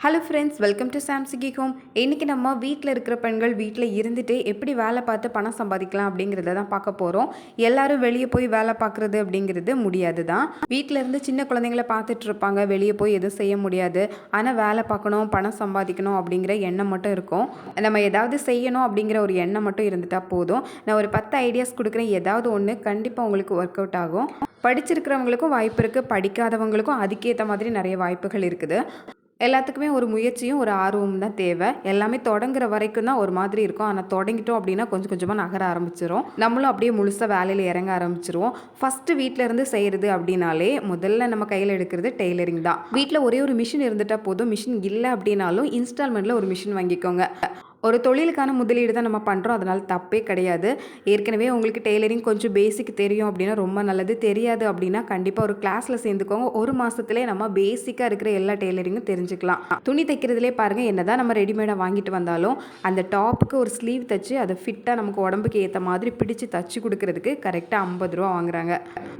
Hello friends welcome to சாம்சிகி home இன்றைக்கி நம்ம வீட்டில் இருக்கிற பெண்கள் வீட்டில் இருந்துட்டு எப்படி வேலை பார்த்து பணம் சம்பாதிக்கலாம் அப்படிங்கிறத தான் பார்க்க போகிறோம் எல்லாரும் வெளியே போய் வேலை பார்க்குறது அப்படிங்கிறது முடியாது தான். வீட்டில் இருந்து சின்ன குழந்தைங்கள பார்த்துட்டு இருப்பாங்க வெளியே போய் எதுவும் செய்ய முடியாது. ஆனால் வேலை பார்க்கணும் பணம் சம்பாதிக்கணும் அப்படிங்கிற எண்ணம் மட்டும் இருக்கும். நம்ம ஏதாவது செய்யணும் அப்படிங்கிற ஒரு எண்ணம் மட்டும் இருந்துட்டால் போதும். நான் ஒரு பத்து ஐடியாஸ் கொடுக்குறேன். ஏதாவது ஒன்று கண்டிப்பாக உங்களுக்கு ஒர்க் அவுட் ஆகும். படிச்சிருக்கிறவங்களுக்கும் வாய்ப்பு இருக்குது படிக்காதவங்களுக்கும் அதுக்கேற்ற மாதிரி நிறைய வாய்ப்புகள் இருக்குது. எல்லாத்துக்குமே ஒரு முயற்சியும் ஒரு ஆர்வமும் தான் தேவை. எல்லாமே தொடங்குற வரைக்கும் தான் ஒரு மாதிரி இருக்கும். ஆனால் தொடங்கிட்டோம் அப்படின்னா கொஞ்சம் கொஞ்சமாக நகர ஆரம்பிச்சிரும். நம்மளும் அப்படியே முழுசாக வேலையில் இறங்க ஆரம்பிச்சிருவோம். ஃபஸ்ட்டு வீட்டில் இருந்து செய்கிறது அப்படின்னாலே முதல்ல நம்ம கையில் எடுக்கிறது டெய்லரிங் தான். வீட்டில் ஒரே ஒரு மிஷின் இருந்துட்டால் போதும். மிஷின் இல்லை அப்படின்னாலும் இன்ஸ்டால்மெண்ட்டில் ஒரு மிஷின் வாங்கிக்கோங்க. ஒரு தொழிலுக்கான முதலீடு தான் நம்ம பண்ணுறோம் அதனால் தப்பே கிடையாது. ஏற்கனவே உங்களுக்கு டெய்லரிங் கொஞ்சம் பேசிக் தெரியும் அப்படின்னா ரொம்ப நல்லது. தெரியாது அப்படின்னா கண்டிப்பாக ஒரு கிளாஸில் சேர்ந்துக்கோங்க. ஒரு மாதத்துலேயே நம்ம பேசிக்காக இருக்கிற எல்லா டெய்லரிங்கும் தெரிஞ்சுக்கலாம். துணி தைக்கிறதுலே பாருங்கள் என்ன தான் நம்ம ரெடிமேடாக வாங்கிட்டு வந்தாலும் அந்த டாப்புக்கு ஒரு ஸ்லீவ் தைச்சு அதை ஃபிட்டாக நமக்கு உடம்புக்கு ஏற்ற மாதிரி பிடிச்சு தச்சு கொடுக்கறதுக்கு கரெக்டாக ஐம்பது ரூபா வாங்குறாங்க.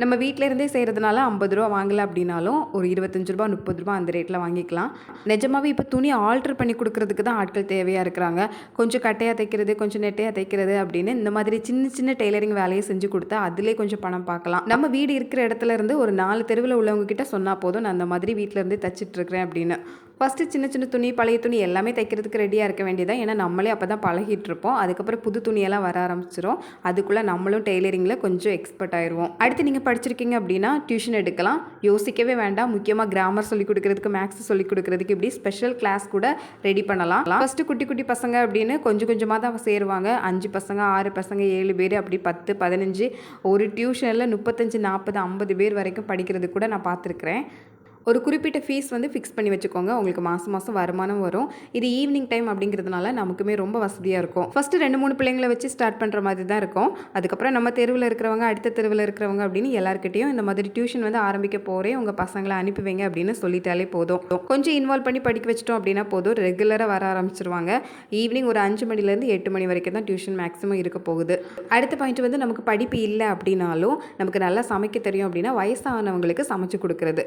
நம்ம வீட்டிலேருந்தே செய்கிறதுனால ஐம்பது ரூபா வாங்கலை அப்படின்னாலும் ஒரு இருபத்தஞ்சு ரூபா முப்பது ரூபா அந்த ரேட்டில் வாங்கிக்கலாம். நிஜமாவே இப்போ துணி ஆல்ட்ரு பண்ணி கொடுக்கறதுக்கு தான் ஆட்கள் தேவையாக இருக்கிறாங்க. கொஞ்சம் கட்டையாக தைக்கிறது கொஞ்சம் நெட்டையாக தைக்கிறது அப்படின்னு இந்த மாதிரி சின்ன சின்ன டெய்லரிங் வேலையை செஞ்சு கொடுத்தா அதிலே கொஞ்சம் பணம் பார்க்கலாம். நம்ம வீடு இருக்கிற இடத்துல இருந்து ஒரு நாலு தெருவில் உள்ளவங்க கிட்ட சொன்னால் போதும் நான் அந்த மாதிரி வீட்டிலேருந்து தச்சிட்டு இருக்கிறேன் அப்படின்னு. ஃபஸ்ட்டு சின்ன சின்ன துணி பழைய துணி எல்லாமே தைக்கிறதுக்கு ரெடியாக இருக்க வேண்டியதான் ஏன்னா நம்மளே அப்போ தான் பழகிட்டு இருப்போம் அதுக்கப்புறம் புது துணியெல்லாம் வர ஆரம்பிச்சிரும். அதுக்குள்ளே நம்மளும் டெய்லரிங்கில் கொஞ்சம் எக்ஸ்பர்ட் ஆயிடுவோம் அடுத்து நீங்கள் படிச்சிருக்கீங்க அப்படின்னா டியூஷன் எடுக்கலாம். யோசிக்கவே வேண்டாம். முக்கியமாக கிராமர் சொல்லிக் கொடுக்கறதுக்கு மேக்ஸ் சொல்லிக் கொடுக்கறதுக்கு இப்படி ஸ்பெஷல் கிளாஸ் கூட ரெடி பண்ணலாம். ஃபஸ்ட்டு குட்டி குட்டி பசங்க அப்படின்னு கொஞ்சம் கொஞ்சமாக தான் சேருவாங்க. அஞ்சு பசங்க ஆறு பசங்க ஏழு பேர் அப்படி பத்து பதினஞ்சு. ஒரு டியூஷனில் முப்பத்தஞ்சு நாற்பது ஐம்பது பேர் வரைக்கும் படிக்கிறது கூட நான் பார்த்துருக்குறேன். ஒரு குறிப்பிட்ட ஃபீஸ் வந்து ஃபிக்ஸ் பண்ணி வச்சுக்கோங்க. உங்களுக்கு மாதம் மாதம் வருமானம் வரும். இது ஈவினிங் டைம் அப்படிங்கிறதுனால நமக்குமே ரொம்ப வசதியாக இருக்கும். ஃபஸ்ட்டு ரெண்டு மூணு பிள்ளைங்களை வச்சு ஸ்டார்ட் பண்ணுற மாதிரி தான் இருக்கும். அதுக்கப்புறம் நம்ம தெருவில் இருக்கிறவங்க அடுத்த தெருவில் இருக்கிறவங்க அப்படின்னு எல்லாருக்கிட்டையும் இந்த மாதிரி டியூஷன் வந்து ஆரம்பிக்க போகிறேன் உங்கள் பசங்களை அனுப்பி வைங்க அப்படின்னு சொல்லிட்டாலே போதும். கொஞ்சம் இன்வால்வ் பண்ணி படிக்க வச்சிட்டோம் அப்படின்னா போதும். ரெகுலராக வர ஆரம்பிச்சிருவாங்க. ஈவினிங் ஒரு அஞ்சு மணிலேருந்து எட்டு மணி வரைக்கும் தான் டியூஷன் மேக்ஸிமம் இருக்க போகுது. அடுத்த பாயிண்ட் வந்து நமக்கு படிப்பு இல்லை அப்படின்னாலும் நமக்கு நல்லா சமைக்க தெரியும் அப்படின்னா வயசானவங்களுக்கு சமைச்சு கொடுக்குறது.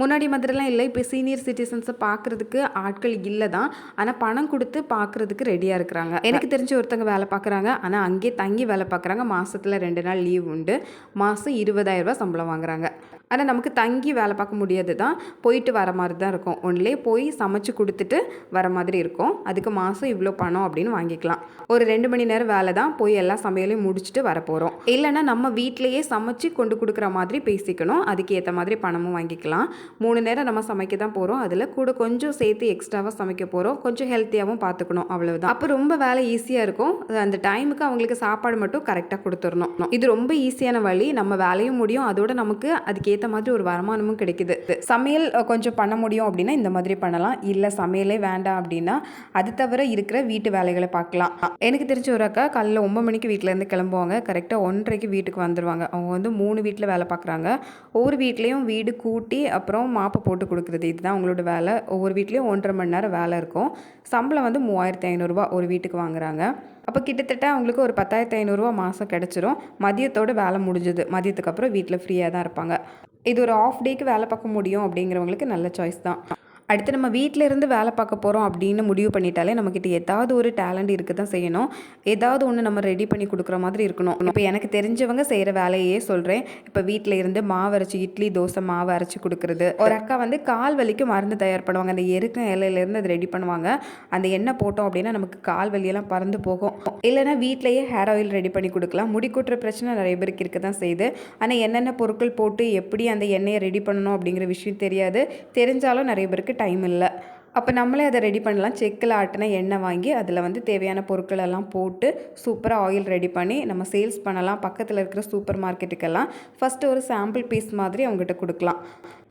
முன்னாடி மாதிரிலாம் இல்லை. இப்போ சீனியர் சிட்டிசன்ஸை பார்க்குறதுக்கு ஆட்கள் இல்லை தான். ஆனால் பணம் கொடுத்து பார்க்குறதுக்கு ரெடியாக இருக்கிறாங்க. எனக்கு தெரிஞ்ச ஒருத்தங்க வேலை பார்க்குறாங்க ஆனால் அங்கேயே தங்கி வேலை பார்க்குறாங்க மாதத்தில் ரெண்டு நாள் லீவ் உண்டு. மாதம் இருபதாயிரரூபா சம்பளம் வாங்குறாங்க. ஆனால் நமக்கு தங்கி வேலை பார்க்க முடியாது தான். போயிட்டு வர மாதிரி தான் இருக்கும். ஒன்லே போய் சமைச்சு கொடுத்துட்டு வர மாதிரி இருக்கும். அதுக்கு மாதம் இவ்வளோ பணம் அப்படின்னு வாங்கிக்கலாம். ஒரு ரெண்டு மணி நேரம் வேலை தான். போய் எல்லா சமையலையும் முடிச்சுட்டு வரப்போகிறோம் இல்லைன்னா நம்ம வீட்டிலையே சமைச்சு கொண்டு கொடுக்குற மாதிரி பேசிக்கணும். அதுக்கு ஏற்ற மாதிரி பணமும் வாங்கிக்கலாம். மூணு நேரம் நம்ம சமைக்க தான் போகிறோம் அதில் கூட கொஞ்சம் சேர்த்து எக்ஸ்ட்ராவாக சமைக்க போகிறோம் கொஞ்சம் ஹெல்த்தியாகவும் பார்த்துக்கணும். அவ்வளவுதான். அப்போ ரொம்ப வேலை ஈஸியாக இருக்கும். அந்த டைமுக்கு அவங்களுக்கு சாப்பாடு மட்டும் கரெக்டாக கொடுத்துடணும் இது ரொம்ப ஈஸியான வழி. நம்ம வேலையும் முடியும். அதோட நமக்கு அதுக்கேற்ற மாதிரி ஒரு வருமானமும் கிடைக்குது. சமையல் கொஞ்சம் பண்ண முடியும் அப்படின்னா இந்த மாதிரி பண்ணலாம். இல்லை சமையலே வேண்டாம் அப்படின்னா அது தவிர இருக்கிற வீட்டு வேலைகளை பார்க்கலாம். எனக்கு தெரிஞ்ச ஒரு அக்கா காலையில் ஒம்பது மணிக்கு வீட்டிலேருந்து கிளம்புவாங்க. கரெக்டாக ஒன்றரைக்கு வீட்டுக்கு வந்துடுவாங்க அவங்க வந்து மூணு வீட்டில் வேலை பார்க்குறாங்க. ஒவ்வொரு வீட்லேயும் வீடு கூட்டி அப்புறம் மாப்பு போட்டு கொடுக்குறது. இதுதான் அவங்களோட வேலை. ஒவ்வொரு வீட்லேயும் ஒன்றரை மணி நேரம் வேலை இருக்கும். சம்பளம் வந்து மூவாயிரத்தி ஐநூறுரூவா ஒரு வீட்டுக்கு வாங்குறாங்க. அப்போ கிட்டத்தட்ட அவங்களுக்கு ஒரு பத்தாயிரத்தி ஐநூறுரூவா மாதம் கிடச்சிரும். மதியத்தோடு வேலை முடிஞ்சுது. மதியத்துக்கு அப்புறம் வீட்டில் ஃப்ரீயாக தான் இருப்பாங்க. இது ஒரு ஆஃப் டேக்கு வேலை பார்க்க முடியும் அப்படிங்கிறவங்களுக்கு நல்ல சாய்ஸ் தான். அடுத்து நம்ம வீட்டில் இருந்து வேலை பார்க்க போகிறோம் அப்படின்னு முடிவு பண்ணிட்டாலே நம்மக்கிட்ட ஏதாவது ஒரு டேலண்ட் இருக்க தான் செய்யணும். ஏதாவது ஒன்று நம்ம ரெடி பண்ணி கொடுக்குற மாதிரி இருக்கணும். இப்போ எனக்கு தெரிஞ்சவங்க செய்கிற வேலையே சொல்கிறேன் இப்போ வீட்டில் இருந்து மாவு அரைச்சி இட்லி தோசை மாவு அரைச்சி கொடுக்குறது. ஒரு அக்கா வந்து கால் வலிக்கு மருந்து தயார் பண்ணுவாங்க அந்த எருக்கம் இலையிலேருந்து அதை ரெடி பண்ணுவாங்க. அந்த எண்ணெய் போட்டோம் அப்படின்னா நமக்கு கால் வலியெல்லாம் பறந்து போகும். இல்லைன்னா வீட்டிலேயே ஹேர் ஆயில் ரெடி பண்ணி கொடுக்கலாம். முடி கொட்டுற பிரச்சனை நிறைய பேருக்கு இருக்க தான் செய்யுது. ஆனால் என்னென்ன பொருட்கள் போட்டு எப்படி அந்த எண்ணெயை ரெடி பண்ணணும் அப்படிங்கிற விஷயம் தெரியாது. தெரிஞ்சாலும் நிறைய பேருக்கு டைம் இல்லை அப்போ நம்மளே அதை ரெடி பண்ணலாம். செக்கில் ஆட்டின எண்ணெய் வாங்கி அதில் வந்து தேவையான பொருட்கள் எல்லாம் போட்டு சூப்பராக ஆயில் ரெடி பண்ணி நம்ம சேல்ஸ் பண்ணலாம். பக்கத்தில் இருக்கிற சூப்பர் மார்க்கெட்டுக்கெல்லாம் ஃபஸ்ட்டு ஒரு சாம்பிள் பீஸ் மாதிரி அவங்ககிட்ட கொடுக்கலாம்.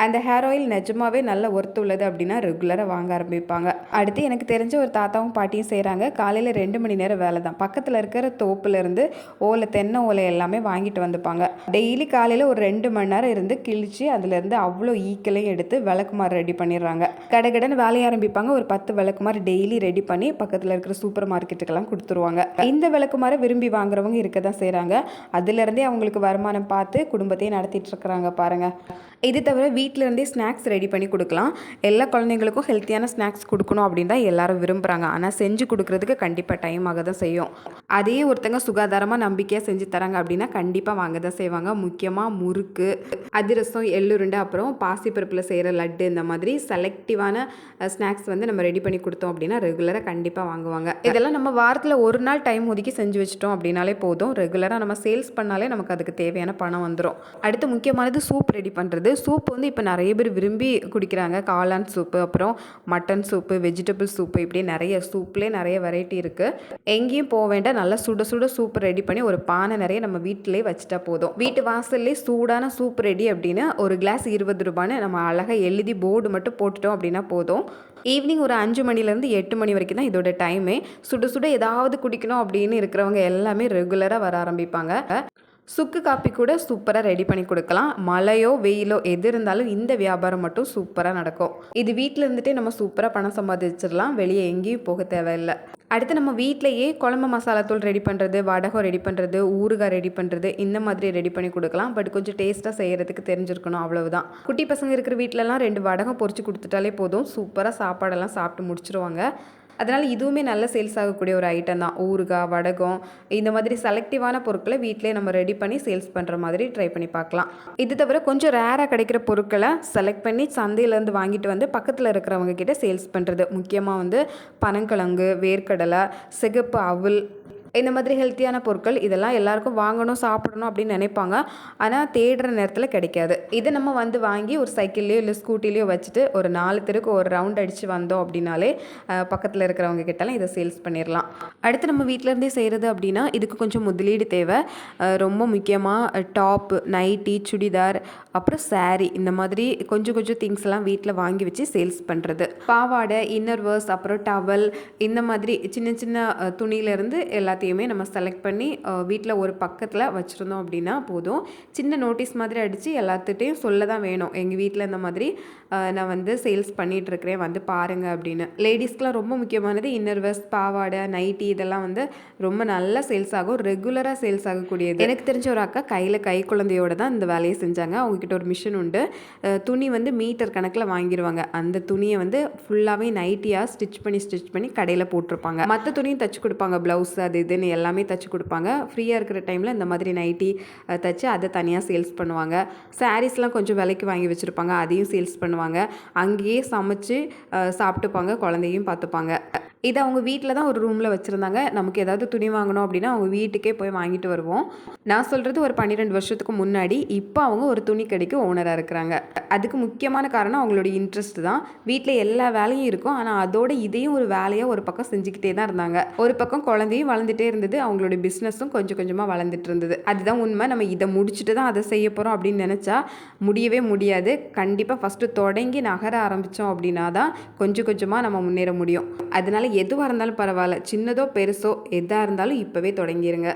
அந்த ஹேர் ஆயில் நிஜமாவே நல்ல ஒர்த்து உள்ளது அப்படின்னா ரெகுலராக வாங்க ஆரம்பிப்பாங்க. அடுத்து எனக்கு தெரிஞ்ச ஒரு தாத்தாவும் பாட்டியும் செய்கிறாங்க காலையில் ரெண்டு மணி நேரம் வேலை தான் பக்கத்தில் இருக்கிற தோப்புலேருந்து ஓலை தென்னை ஓலை எல்லாமே வாங்கிட்டு வந்துப்பாங்க. டெய்லி காலையில் ஒரு ரெண்டு மணி நேரம் இருந்து கிழிச்சு அதுலேருந்து அவ்வளோ ஈக்கலையும் எடுத்து விளக்குமாறு ரெடி பண்ணிடுறாங்க. கடகடன்னு வேலையை ஆரம்பிப்பாங்க. ஒரு பத்து விளக்குமாறு டெய்லி ரெடி பண்ணி பக்கத்தில் இருக்கிற சூப்பர் மார்க்கெட்டுக்கெல்லாம் கொடுத்துருவாங்க. இந்த விளக்குமாறு விரும்பி வாங்குறவங்க இருக்க தான் செய்கிறாங்க அதுலேருந்தே அவங்களுக்கு வருமானம் பார்த்து குடும்பத்தையும் நடத்திட்டு இருக்கிறாங்க பாருங்கள் இது தவிர வீட்டிலேருந்தே ஸ்நாக்ஸ் ரெடி பண்ணி கொடுக்கலாம். எல்லா குழந்தைங்களுக்கும் ஹெல்த்தியான ஸ்நாக்ஸ் கொடுக்கணும் அப்படின்னு தான் எல்லாரும் விரும்புகிறாங்க ஆனால் செஞ்சு கொடுக்குறதுக்கு கண்டிப்பாக டைம் ஆக தான் செய்யும். அதே ஒருத்தங்க சுகாதாரமாக நம்பிக்கையாக செஞ்சு தராங்க அப்படின்னா கண்டிப்பாக வாங்க தான் செய்வாங்க. முக்கியமாக முறுக்கு அதிரசம் எள்ளுருண்டை அப்புறம் பாசிப்பருப்பில் செய்கிற லட்டு இந்த மாதிரி செலக்டிவான ஸ்நாக்ஸ் வந்து நம்ம ரெடி பண்ணி கொடுத்தோம் அப்படின்னா ரெகுலராக கண்டிப்பாக வாங்குவாங்க. இதெல்லாம் நம்ம வாரத்தில் ஒரு நாள் டைம் ஒதுக்கி செஞ்சு வச்சிட்டோம் அப்படின்னாலே போதும். ரெகுலராக நம்ம சேல்ஸ் பண்ணாலே நமக்கு அதுக்கு தேவையான பணம் வந்துடும் அடுத்து முக்கியமானது சூப் ரெடி பண்ணுறது சூப் வந்து இப்போ நிறைய பேர் விரும்பி குடிக்கிறாங்க. காளான் சூப்பு அப்புறம் மட்டன் சூப்பு வெஜிடபிள் சூப்பு இப்படி நிறைய சூப்லேயே நிறைய வெரைட்டி இருக்குது எங்கேயும் போக வேண்டாம். நல்லா சுட சுட சூப் ரெடி பண்ணி ஒரு பானை நிறைய நம்ம வீட்டிலே வச்சுட்டா போதும். வீட்டு வாசல்லே சூடான சூப் ரெடி அப்படின்னு ஒரு கிளாஸ் இருபது ரூபான்னு நம்ம அழகாக எழுதி போர்டு மட்டும் போட்டுட்டோம் அப்படின்னா போதும். ஈவினிங் ஒரு அஞ்சு மணிலேருந்து எட்டு மணி வரைக்கும் தான் இதோட டைமே சுட சுட ஏதாவது குடிக்கணும் அப்படின்னு இருக்கிறவங்க எல்லாமே ரெகுலராக வர ஆரம்பிப்பாங்க. சுக்கு காப்பி கூட சூப்பராக ரெடி பண்ணி கொடுக்கலாம். மழையோ வெயிலோ எது இருந்தாலும் இந்த வியாபாரம் மட்டும் சூப்பராக நடக்கும். இது வீட்டில் இருந்துகிட்டே நம்ம சூப்பராக பணம் சம்பாதிச்சிடலாம். வெளியே எங்கேயும் போக தேவையில்லை. அடுத்து நம்ம வீட்டிலையே குழம்பு மசாலா தூள் ரெடி பண்ணுறது வடகம் ரெடி பண்ணுறது ஊறுகாய் ரெடி பண்ணுறது இந்த மாதிரி ரெடி பண்ணி கொடுக்கலாம். பட் கொஞ்சம் டேஸ்ட்டாக செய்கிறதுக்கு தெரிஞ்சிருக்கணும் அவ்வளவுதான். குட்டி பசங்க இருக்கிற வீட்டிலலாம் ரெண்டு வடகம் பொறிச்சு கொடுத்துட்டாலே போதும். சூப்பராக சாப்பாடெல்லாம் சாப்பிட்டு முடிச்சிருவாங்க. அதனால் இதுவுமே நல்ல சேல்ஸ் ஆகக்கூடிய ஒரு ஐட்டம் தான். ஊறுகாய் வடகம் இந்த மாதிரி செலக்டிவான பொருட்களை வீட்டிலே நம்ம ரெடி பண்ணி சேல்ஸ் பண்ணுற மாதிரி ட்ரை பண்ணி பார்க்கலாம். இது தவிர கொஞ்சம் ரேராக கிடைக்கிற பொருட்களை செலக்ட் பண்ணி சந்தையிலேருந்து வாங்கிட்டு வந்து பக்கத்தில் இருக்கிறவங்க கிட்ட சேல்ஸ் பண்ணுறது முக்கியமாக வந்து பனங்கிழங்கு வேர்க்கடலை சிகப்பு அவல் இந்த மாதிரி ஹெல்த்தியான பொருட்கள் இதெல்லாம் எல்லாருக்கும் வாங்கணும் சாப்பிடணும் அப்படின்னு நினைப்பாங்க. ஆனால் தேடுற நேரத்தில் கிடைக்காது. இதை நம்ம வந்து வாங்கி ஒரு சைக்கிள்லேயோ இல்லை ஸ்கூட்டிலேயோ வச்சுட்டு ஒரு நாலு தெருக்கு ஒரு ரவுண்ட் அடித்து வந்தோம் அப்படின்னாலே பக்கத்தில் இருக்கிறவங்க கிட்டலாம் இதை சேல்ஸ் பண்ணிடலாம் அடுத்து நம்ம வீட்டிலேருந்தே செய்கிறது அப்படின்னா இதுக்கு கொஞ்சம் முதலீடு தேவை. ரொம்ப முக்கியமாக டாப்பு நைட்டி சுடிதார் அப்புறம் சாரீ இந்த மாதிரி கொஞ்சம் கொஞ்சம் திங்ஸ் எல்லாம் வீட்டில் வாங்கி வச்சு சேல்ஸ் பண்ணுறது பாவாடை இன்னர் வேர்ஸ் அப்புறம் டவல் இந்த மாதிரி சின்ன சின்ன துணியிலேருந்து எல்லாத்தையும் எல்லாத்தையுமே நம்ம செலக்ட் பண்ணி வீட்டில் ஒரு பக்கத்தில் வச்சுருந்தோம் அப்படின்னா போதும். சின்ன நோட்டீஸ் மாதிரி அடித்து எல்லாத்துட்டையும் சொல்ல தான் வேணும். எங்கள் வீட்டில் இந்த மாதிரி நான் வந்து சேல்ஸ் பண்ணிகிட்ருக்கிறேன் வந்து பாருங்கள் அப்படின்னு. லேடிஸ்க்கெலாம் ரொம்ப முக்கியமானது இன்னர்வெஸ் பாவாடை நைட்டி இதெல்லாம் வந்து ரொம்ப நல்லா சேல்ஸ் ஆகும். ரெகுலராக சேல்ஸ் ஆகக்கூடியது. எனக்கு தெரிஞ்ச ஒரு அக்கா கையில் கை குழந்தையோட தான் இந்த வேலையை செஞ்சாங்க. அவங்கக்கிட்ட ஒரு மிஷின் உண்டு. துணி வந்து மீட்டர் கணக்கில் வாங்கிடுவாங்க அந்த துணியை வந்து ஃபுல்லாகவே நைட்டியாக ஸ்டிச் பண்ணி ஸ்டிச் பண்ணி கடையில் போட்டிருப்பாங்க. மற்ற துணியும் தச்சு கொடுப்பாங்க. ப்ளவுஸ் அது இது. இதுன்னு எல்லாமே தைச்சி கொடுப்பாங்க. ஃப்ரீயாக இருக்கிற டைமில் இந்த மாதிரி நைட்டி தைச்சி அதை தனியாக சேல்ஸ் பண்ணுவாங்க. சாரீஸ்லாம் கொஞ்சம் விலைக்கு வாங்கி வச்சுருப்பாங்க. அதையும் சேல்ஸ் பண்ணுவாங்க. அங்கேயே சமைச்சு சாப்பிட்டுப்பாங்க. குழந்தையும் பார்த்துப்பாங்க. இதை அவங்க வீட்டில் தான் ஒரு ரூமில் வச்சுருந்தாங்க. நமக்கு ஏதாவது துணி வாங்கணும் அப்படின்னா அவங்க வீட்டுக்கே போய் வாங்கிட்டு வருவோம். நான் சொல்கிறது ஒரு பன்னிரெண்டு வருஷத்துக்கு முன்னாடி இப்போ அவங்க ஒரு துணி கடைக்கு ஓனராக இருக்கிறாங்க. அதுக்கு முக்கியமான காரணம் அவங்களோட இன்ட்ரெஸ்ட் தான். வீட்டில் எல்லா வேலையும் இருக்கும். ஆனால் அதோட இதையும் ஒரு வேலையாக ஒரு பக்கம் செஞ்சுக்கிட்டே தான் இருந்தாங்க. ஒரு பக்கம் குழந்தையும் வளர்ந்துட்டே இருந்தது. அவங்களோட பிஸ்னஸும் கொஞ்சம் கொஞ்சமாக வளர்ந்துட்டு இருந்தது. அதுதான் உண்மை. நம்ம இதை முடிச்சுட்டு தான் அதை செய்ய போகிறோம் அப்படின்னு நினச்சா முடியவே முடியாது. கண்டிப்பாக ஃபஸ்ட்டு தொடங்கி நகர ஆரம்பித்தோம் அப்படின்னா தான் கொஞ்சம் கொஞ்சமாக நம்ம முன்னேற முடியும். அதனால எதுவாக இருந்தாலும் பரவாயில்ல. சின்னதோ பெருசோ எதாக இருந்தாலும் இப்போவே தொடங்கிடுங்க